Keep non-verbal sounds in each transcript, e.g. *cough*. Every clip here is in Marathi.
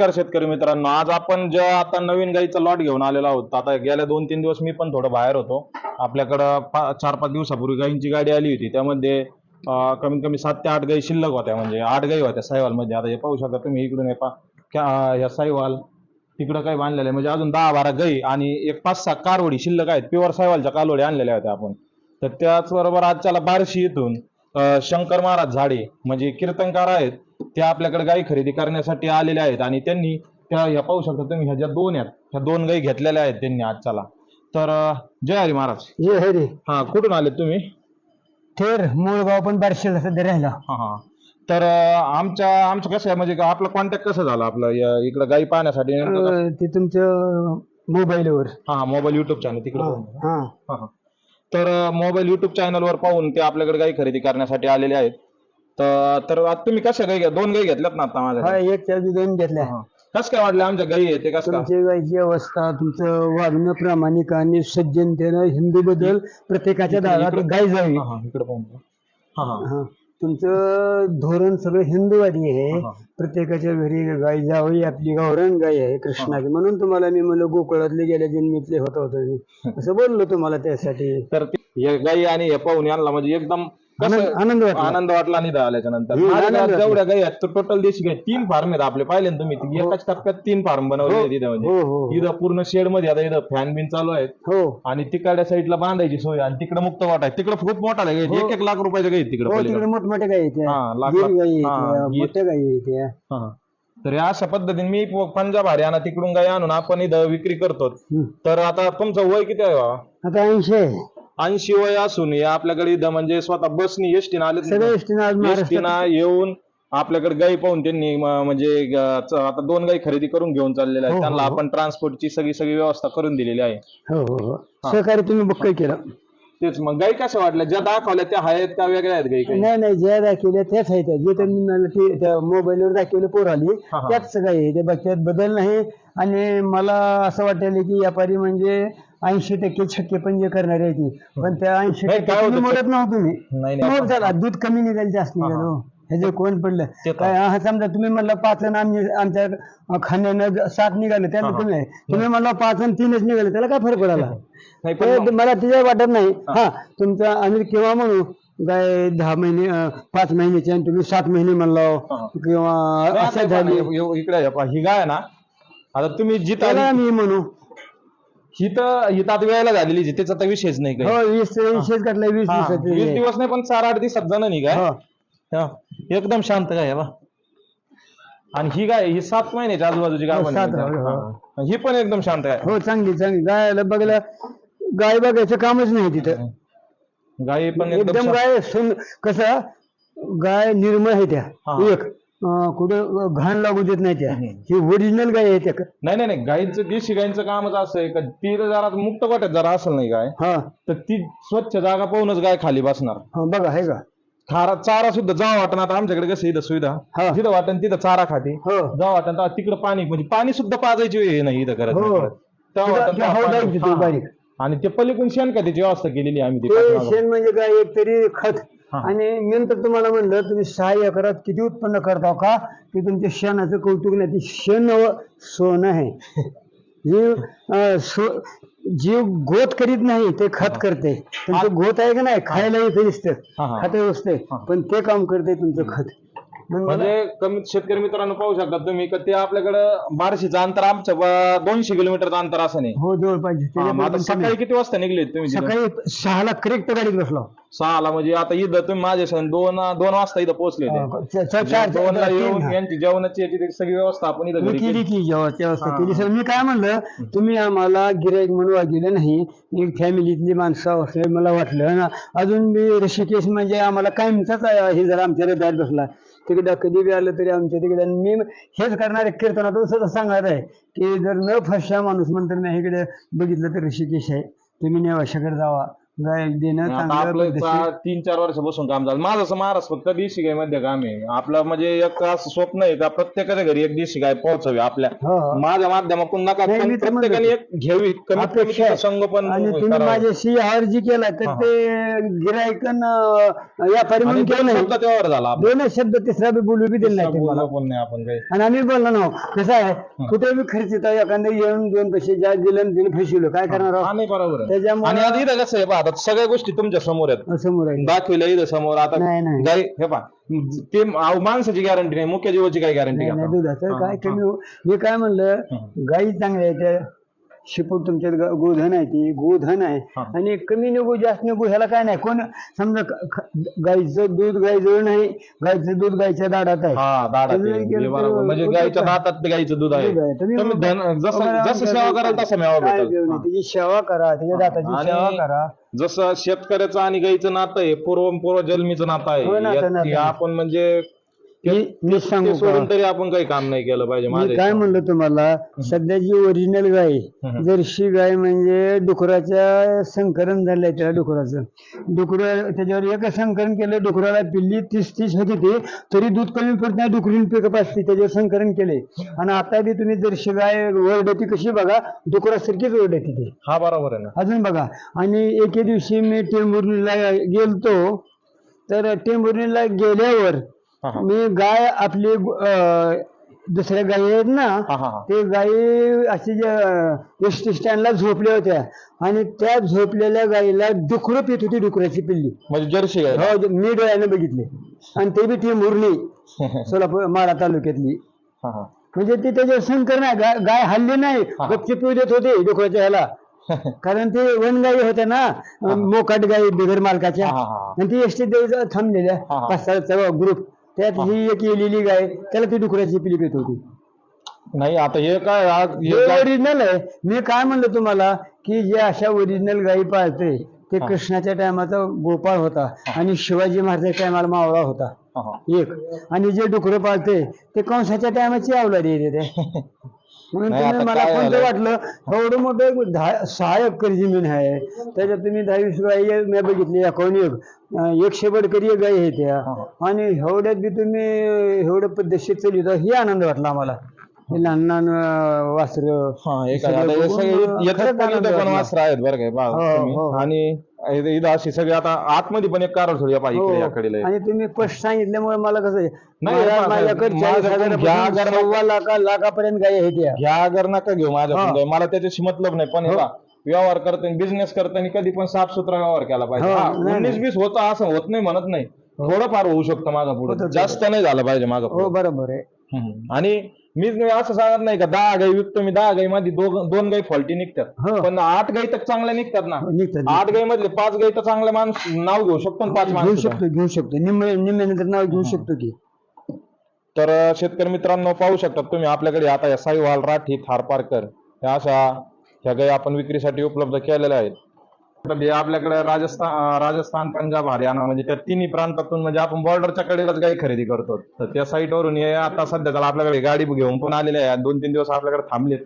नमस्कार शेतकरी मित्रांनो. आज आपण ज्या आता नवीन गाईचा लॉट घेऊन आलेलो आहोत आता गेल्या दोन तीन दिवस मी पण थोडं बाहेर होतो. आपल्याकडं पा चार पाच दिवसापूर्वी गाईंची गाडी आली होती. त्यामध्ये कमीत कमी सात ते आठ गाई शिल्लक होत्या. म्हणजे आठ गाई होत्या साईवालमध्ये आता हे पाहू शकता तुम्ही इकडून हे पा ह्या साईवाल तिकडं काही बांधलेलं आहे. म्हणजे अजून दहा बारा गाई आणि एक पाच सहा कारवडी शिल्लक आहेत. प्युअर साईवालच्या कालवडी आणलेल्या होत्या आपण. तर त्याचबरोबर आजच्याला बारशी इथून शंकर महाराज झाडे म्हणजे कीर्तनकार आहेत. ते आपल्याकडे गाई खरेदी करण्यासाठी आलेले आहेत आणि त्यांनी त्या ह्या पाहू शकता तुम्ही ह्या ज्या दोन आहेत ह्या दोन गाई घेतलेल्या आहेत त्यांनी आजच्याला तर जय हरी महाराज जे हरी हा कुठून आले तुम्ही थेर मूळगाव पण बारशेला सध्या राहिला हा हा तर अं, आमच्या आमचं कसं आहे म्हणजे का आपला कॉन्टॅक्ट कसं झाला आपलं या- इकडं गाई पाहण्यासाठी नेमकं कसं? अं, ते तुमच्या मोबाईलवर हा मोबाईल युट्यूब चॅनल तिकडे हा. हा. हा, हा. तर मोबाईल युट्यूब चॅनलवर पाहून ते आपल्याकडे गाई खरेदी करण्यासाठी आलेले आहेत तर तर आता तुम्ही कशा गाई घ्या? दोन गाई घेतल्यात ना आता हा माझ्या एक चार दोन घेतल्या. कसं काय वाटलं आमच्या गाई आहे ते कसं काय? तुमची गायची अवस्था तुमचं वागणं प्रामाणिक आणि सज्जनतेनं हिंदू बद्दल प्रत्येकाच्या दारात गाय जावी. हा, हा, इकडे पाहून हा हा. हा. तुमचं धोरण सगळं हिंदूवादी आहे. हा, हा. प्रत्येकाच्या घरी गाय जावी आपली गावरान गाय आहे कृष्णाची. म्हणून तुम्हाला मी म्हणलं गोकुळातले गेल्या जन्मीतले होत होतं. मी *laughs* असं बोललो तुम्हाला त्यासाठी. तर ते- हे गाई आणि हे पाहून यांना म्हणजे एकदम कसं- आनंद आनंद वाटला आनंद वाटला आल्याच्यानंतर हम्म, आनंद माझ्या वाटला. जेवढ्या गाई आहेत टोटल देशी गाई तीन फार्म आहेत आपले. पाहिले ना तुम्ही? ती एकाच टप्प्यात तीन फार्म बनवले हो म्हणजे. हो हो. इथं पूर्ण शेडमध्ये आता इथं फॅन बिन चालू आहेत. हो. आणि तिकडच्या साईडला बांधायची सोय आणि तिकडे मुक्त वाट आहे तिकडे खूप मोठा आहे. हो. एक एक लाख रुपयाच्या गाई तिकडे हो तिकडे मोठमोठ्या गाई. हा, लाख- गिर गाई हा, आहेत त्या, गिर. मोठ्या गाई आहेत त्या. तर या अशा पद्धतीने मी प- पंजाब हरियाणा तिकडून गाई आणून आपण इथं विक्री करतो. हम्म. तर आता तुमचं वय किती आहे बाबा? आता ऐंशी आहे. ऐंशी वय असून हे आपल्याकडे इथं म्हणजे स्वतः बसनी एसटीनं आले एसटीनं आज महाराष्ट्रात एसटीनं येऊन आपल्याकडे गाई पाहून त्यांनी म- म्हणजे ग- च- आता दोन गाई खरेदी करून घेऊन चाललेल्या हो, आहेत. हो, त्यांना हो. आपण ट्रान्सपोर्टची सगळी सगळी व्यवस्था करून दिलेली आहे. हो हो हो. सहकार्य तुम्ही बक्कळ केलं. तेच मग गाई कशा वाटल्या ज्या दाखवल्या त्या आहेत का वेगळ्या आहेत गाई काही? नाही नाही ज्या दाखवल्या त्याच आहेत. त्या. जे त्यांनी मला ते त्या मोबाईलवर दाखवले पोर आली हा, हा. त्याच गाई आहे ते बाकी त्यात बदल नाही. आणि मला असं वाटेल की व्यापारी म्हणजे ऐंशी टक्के छक्के पंजे करणारे आहे ती. पण त्या ऐंशी नाही, टक्के काय तुम्ही? मोडत नव्हतं तुम्ही. नाही मोड झाला दूध कमी निघाल जास्त हा, हा. निघालो हे. जे कोण पडलं. तर. काय हा समजा तुम्ही म्हणलं पाच आणि आम्ही आमच्या खाण्यानं ज- सात निघाले हा, त्याला हा. तुम्ही तुम्ही म्हणलं पाच आणि तीनच निघाले त्याला काय फरक *laughs* पडाला? नाही पण ते मला तिथे वाटत नाही. हा. तुमचा आम्ही केव्हा म्हणू? गाय दहा महिने अं, पाच महिन्याची आणि तुम्ही सात महिने म्हणलो हा. किंवा नाही, असं आता झाली. हे- हे- इकडे हे पहा, ही गाय आहे ना आता तुम्ही जिथं त्याला आली- आम्ही म्हणू. ही तर ही तर आता वेळेला झालेली जी, त्याचा तर विषयच नाही काही. हो वीस विशेष काढला वीस हा, वीस दिवसाचे दिवस नाही पण चार आठ दिवसात जण नाही काय हो. हा, एकदम शांत गाय आहे बा आणि ही गाय ही सात महिन्याच्या आजूबाजूची गाय हो, सात. हो, हा. ही पण एकदम शांत आहे हो चांगली चांगली. गायला बघायला गाय बघायचं कामच नाही तिथं. गाय पण एकदम एकदम शांत. गाय कसं गाय निर्मळ आहे त्या. हा. एक. कुठं घाण लागू देत नाही त्या. ही ओरिजिनल गाय आहे त्या नाही नाही नाही गायीचं देशी गायीचं कामच असं आहे का ती जर मुक्त गोट्यात जरा असेल नाही गाय हा तर ती स्वच्छ जागा पाहूनच गाय खाली बसणार हा बघा आहे का खारा चारा सुद्धा जावा वाटण आता आमच्याकडे कसं इथं सुविधा हा. जिथं वाटण तिथं चारा खाते हो जावा वाटण तेव्हा तिकडं पाणी म्हणजे पाणी सुद्धा पाजायची वेळ नाही इथं करत हो. नाही करत. तिथं- वाटण पाणी- हा. बारीक. आणि ते पलीकडून शेणखताची व्यवस्था केलेली आहे आम्ही ती ते पाठीमागं. शेण म्हणजे काय एक तरी खत हा. आणि नंतर तुम्हाला म्हणलं तुम्ही सहा एकरात किती उत्पन्न करता का? की तुमच्या शेणाचं कौतुक नाही ते शेण व सोनं आहे. जी सो- जी गोत करीत नाही ते खत करते. तुमचं गोत आहे का नाही खायला येते दिसतं. हा, हा. खाते बसते हा. पण ते काम करते तुमचं खत. मग मला- म्हणजे कमी शेतकरी मित्रांनो पाहू शकता तुम्ही का ते आपल्याकडं बारशीचं अंतर आमचं ब- दोनशे किलोमीटरचं अंतर असं नाही हो जवळ पाहिजे हा, मग आता सकाळी किती वाजता निघले तुम्ही? सकाळी सहाला करेक्ट गाडीत बसलो सहाला म्हणजे आता इथं तुम्ही माझ्या सण दोन दोन वाजता इथं पोहोचले होते. च- च- चार दोनला तीन, येऊन. यांची जेवणाची याची सगळी व्यवस्था आपण इथं मी घरी केली केली. की जेव्हा. केली सर मी काय म्हणलं तुम्ही आम्हाला गिराईक म्हणून वागले नाही एक फॅमिलीतली माणसं असले मला वाटलं ना अजून मी ऋषिकेश म्हणजे आम्हाला कायमचाच आहे, हे जरा आमच्या हृदयात बसला तिकडं कधी बी आलं तरी आमच्या तिकडे. मी हेच करणारे कीर्तनातून सुद्धा सांगणार आहे की जर न फसला माणूस म्हणतो मी इकडे बघितलं तर ऋषिकेश आहे. तुम्ही नेवाशाकडे जावा. गाय देणं आता चांगलं आपलं पद्धतशीर. पा- तीन चार वर्षापासून काम झालं माझं असं महाराष्ट्र फक्त देशी गायमध्ये काम आहे आपलं म्हणजे एक असं स्वप्न आहे का प्रत्येकाच्या घरी एक देशी गाय पोहोचावी आपल्या हो, हो. माझ्या माध्यमातून नका नाही, पण मी तर म्हणतो. प्रत्येकाने एक घ्यावी कमीत कमी अपेक्षा आहे. तिचं संगोपन आणि तुम्ही करावं. माझ्याशी यावर जी केला तर हा. ते गिरायकन व्यापारी आणि म्हणून केलं दोन नाही शब्दात व्यवहार झाला आपला. दोनच शब्द तिसरा बी बोलू बी दिला नाही बोललो तुम्हाला पण नाही आपण काही आणि आम्ही बोललो ना कसं आहे कुठे बी खर्च येतो एखादं येऊन दोन पैसे ज्या दिलं आणि फसवलं काय करणार हा आहोत? नाही बरोबर आहे. त्याच्यामुळे आणि आता इथं कसं आहे पहा आता सगळ्या गोष्टी तुमच्यासमोर आहेत. समोर आहे दाखविलं इथं समोर. आता नाही, नाही. गाई हे पहा. ते अहो, माणसाची गॅरंटी नाही मुख्य जीवाची काय गॅरंटी नाही, नाही, दुधाचं काय कमी हो- मी काय म्हणलं गाई चांगल्या आहेत शिपूट तुमच्यात ग- गोधन आहे ती गोधन आहे हा. आणि कमी निघू जास्त निघू ह्याला काय नाही कोण समजा ख- गाईचं दूध गाईजवळ नाही गाईचं दूध गाईच्या दाडात आहे हा ते हे बरोबर म्हणजे गाईच्या? दातात ते गाईचं दूध आहे दूध आहे. तुम्ही तुम्ही धन जसं सेवा कराल तसं मेवा काय भेटेल. त्याची सेवा करा त्याच्या दाताची आणि सेवा करा जसं शेतकऱ्याचं आणि गाईचं नातं आहे पूर्व पूर्व जन्मीचं नातं हो, आहे नातं, यात- नातं. आपण म्हणजे मी मी सांगू ते का? सोडून तरी आपण काही काम नाही केलं पाहिजे मी काय. म्हणलं तुम्हाला? सध्या जी ओरिजिनल गाय हम्म. जर्शी गाय म्हणजे डुकराच्या संकरण झालंय त्या डुकराचं. डुकर त्याच्यावर एक संकरण केलं डुकराला पिल्ली तीस तीस होती ते तरी दूध कमी पडत नाही डुकरीन पिकअप असते त्याच्यावर संकरण केले आणि आता बी तुम्ही जर्शी गाय ओरडती कशी बघा डुकरासारखीच ओरडती ती. हा बरोबर आहे ना. अजून बघा आणि एके दिवशी मी टेंभुर्णीला गेलतो तर टेंभुर्णीला गेल्यावर हा, हा. मी गाय आपली अं, दुसऱ्या गायी आहेत ना हा, हा, हा. ते गायी अशी एस टी स्टँडला झोपल्या होत्या आणि त्या झोपलेल्या गायीला डुकरं पित होती डुकराची पिल्ली म्हणजे जर्सी गाय हो मी डोळ्याने बघितले आणि ते बी टेंभुर्णी *laughs* सोलापूर माळा तालुक्यातली हा, हा. म्हणजे ते त्याच्यावर शंकर नाही गाय गाय हल्ली नाही हा. गपची पिऊ देत होते डुकराच्या ह्याला *laughs* कारण ते वनगाई होत्या ना मोकाट गाई बिगर मालकाच्या हा, हा, हा. आणि ती एसटी देवी थांबलेल्या हा, हा. पाच सहा ग्रुप त्यात ही. एक येलेली गाय त्याला ती डुकराची पिली पित होती. नाही आता हे काय आज हे हे ओरिजिनल आहे. मी काय म्हणलं तुम्हाला की जे अशा ओरिजिनल गायी पाळते ते हा. कृष्णाच्या टायमाचा गोपाळ होता आणि शिवाजी महाराजाच्या टायमाला मावळा होता. हा, हा. एक. आणि जे डुकरं पाळते ते कंसाच्या टायमाची अवलादी येते ते. *laughs* म्हणून नाही, तुम्ही आता मला काय कोणतं? वाटलं? एवढं मोठं एक दहा सहा एकर जमीन आहे. त्याच्यात तुम्ही दहा वीस गाई मी बघितली एकावन्न एक. अं, एकशे बडकरी एक गाई आहे त्या. हा. आणि एवढ्यात बी तुम्ही एवढं पद्धतशीर चालू हे आनंद वाटला आम्हाला. हे लहान लहान वासर हा, हे काय आता हे सगळे येतात पण इथं पण वासर आहेत बरं काय बा हो, तुम्ही. हो. आणि इथं इथं अशी सगळी आता आतमध्ये पण एक कार थोडी पहा इकडे याकडे लय. हो. आणि तुम्ही स्पष्ट सांगितल्यामुळे मला कसं आहे, नाही, मला- माझ्याकडे चाळीस हजारापासून सव्वा लाखा लाखापर्यंत गाय आहेत त्या घ्या अगर नका घेऊ माझ्या हा. मला त्याच्याशी मतलब नाही पण हे. पहा, व्यवहार करताना बिझनेस करताना कधी पण साफसुथरा व्यवहार केला पाहिजे हो, हा, नाही, उन्नीस नाही. वीस होतं असं होत नाही म्हणत नाही थोडंफार होऊ शकतं माझा होतं, पुढे होतं. जास्त नाही झालं पाहिजे माझा हो बरोबर आहे हम्म. आणि मीच नाही असं सांगत नाही का दहा गाई विकतो मी दहा गाई मध्ये दोन गाई फॉल्टी निघतात. हो. पण आठ गाई तर चांगल्या निघतात ना. निघतात आठ गाई मधले पाच गाई तर चांगले माणूस नाव घेऊ शकतो पाच घेऊ माणूस शकतो घेऊ शकतो. निम्मे निम्म्यानंतर नाव घेऊ शकतो की. तर शेतकरी मित्रांनो पाहू शकतात तुम्ही आपल्याकडे आता या साईवाल राठी थारपारकर या अशा ह्या गाई आपण विक्रीसाठी उपलब्ध केलेल्या आहेत. तर हे आपल्याकडे राजस्थान अं, राजस्थान पंजाब हरियाणा म्हणजे त्या तिन्ही प्रांतातून म्हणजे आपण बॉर्डरच्या कडेलाच गाई खरेदी करतो. तर त्या साईटवरून हे आता सध्या त्याला आपल्याकडे गाडी घेऊन पण आलेले आहे दोन तीन दिवस आपल्याकडे थांबलेत.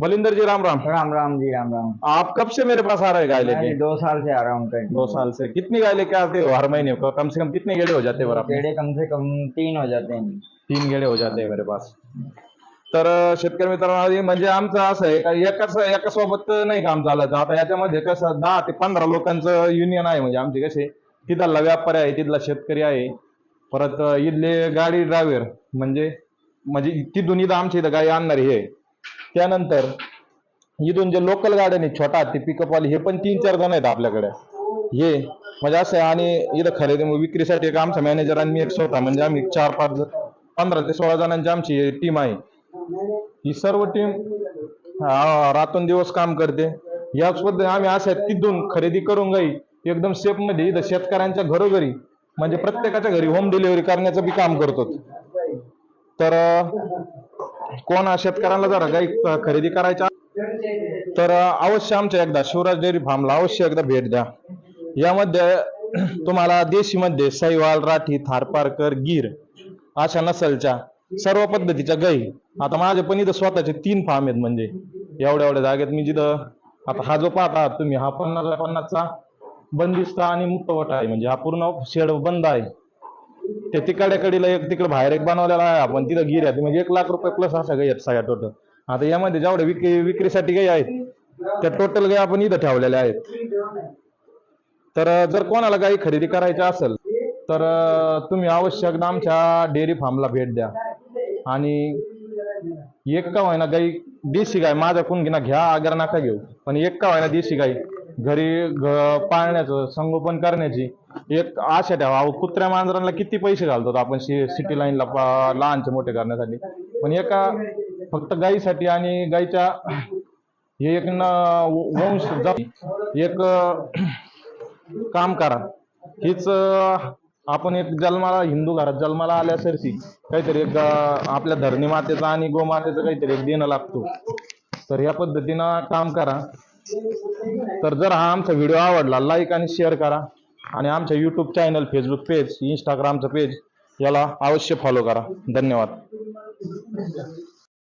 बलिंदर जी राम राम. राम राम जी राम राम. आप कब से मेरे पास आ रहे गाय लेके दो साल से आ रहा हूँ कहीं। दो साल से। कितनी गाय लेके आते हो हर महीने? को कम से कम कितने गेड़े हो जाते हैं आपने? कम से कम तीन हो जाते हैं। तीन गेडे हो जाते हैं मेरे पास। तर शेतकरी मित्रांनो म्हणजे आमचं असं आहे का एकाच एका सोबत नाही काम चालायचं आता याच्यामध्ये कसं दहा ते पंधरा लोकांचं युनियन आहे म्हणजे आमचे कसे. तिथला व्यापारी आहे तिथला शेतकरी आहे. परत इथले गाडी ड्रायव्हर म्हणजे म्हणजे तिथून इथं आमच्या इथं गाडी आणणारी हे. त्यानंतर इथून जे लोकल गाड्या आहेत छोटा ते पिकअपवाले हे पण तीन चार जण आहेत आपल्याकडे. हे म्हणजे असं आहे आणि इथं खरेदी विक्रीसाठी एक आमचा मॅनेजर आणि मी एक स्वतः म्हणजे आम्ही चार पाच जण- पंधरा ते सोळा जणांची आमची टीम आहे. ही सर्व टीम रातून काम करते. याच पद्धतीने आम्ही अशा तिथून खरेदी करून गाई एकदम सेफमध्ये इथं शेतकऱ्यांच्या घरोघरी म्हणजे प्रत्येकाच्या घरी होम डिलिव्हरी करण्याचं बी काम करतो. तर कोण शेतकऱ्यांना जरा गाई खरेदी करायच्या तर अवश्य आमच्या एकदा शिवराज डेअरी फार्मला अवश्य एकदा भेट द्या. यामध्ये तुम्हाला देशीमध्ये सैवाल राठी थारपारकर गीर अशा नसलच्या सर्व पद्धतीच्या गाई आता माझ्या पण इथं स्वतःचे तीन फार्म आहेत म्हणजे. एवढ्या एवढ्या जागेत मी जिथं आता हा जो पाहता तुम्ही हा पन्नास पन्नासचा बंदिस्त आणि मुक्तवट आहे. म्हणजे हा पूर्ण शेड बंद आहे. ते तिकड्याकडीला एक तिकडे बाहेर एक बनवलेला आहे. आपण तिथं गिर आहे. म्हणजे एक लाख रुपये प्लस असा गाई आहेत सगळ्या टोटल आता यामध्ये जेवढ्या विक्री विक्रीसाठी गाई आहेत त्या टोटल गाई आपण इथं ठेवलेल्या आहेत. तर जर कोणाला गाई खरेदी करायची असेल तर तुम्ही आवश्यक आमच्या डेअरी फार्मला भेट द्या. आणि एक का होईना गाई देशी गाय माझ्या कुणकीना घ्या अगर नका घेऊ. पण एक का होईना देशी गाई घरी पाळण्याचं संगोपन करण्याची एक आशा ठेवा. अहो, कुत्र्या मांजरांना किती पैसे घालतो आपण सिटी लाईनला पा- लहानचे मोठे करण्यासाठी. पण एका फक्त गायीसाठी आणि गायीच्या हे एक न वंश एक काम करा. हीच आपण एक जन्माला हिंदू घरात जन्माला आल्यासारखी काहीतरी एक आपल्या धरणी मातेचा आणि गोमातेचं काहीतरी एक देणं लागतो. तर या पद्धतीनं काम करा. तर जर हा आमचा व्हिडिओ आवडला लाईक आणि शेअर करा. आणि आमच्या यूट्यूब चॅनल फेसबुक पेज इंस्टाग्रामचं पेज याला अवश्य फॉलो करा. धन्यवाद.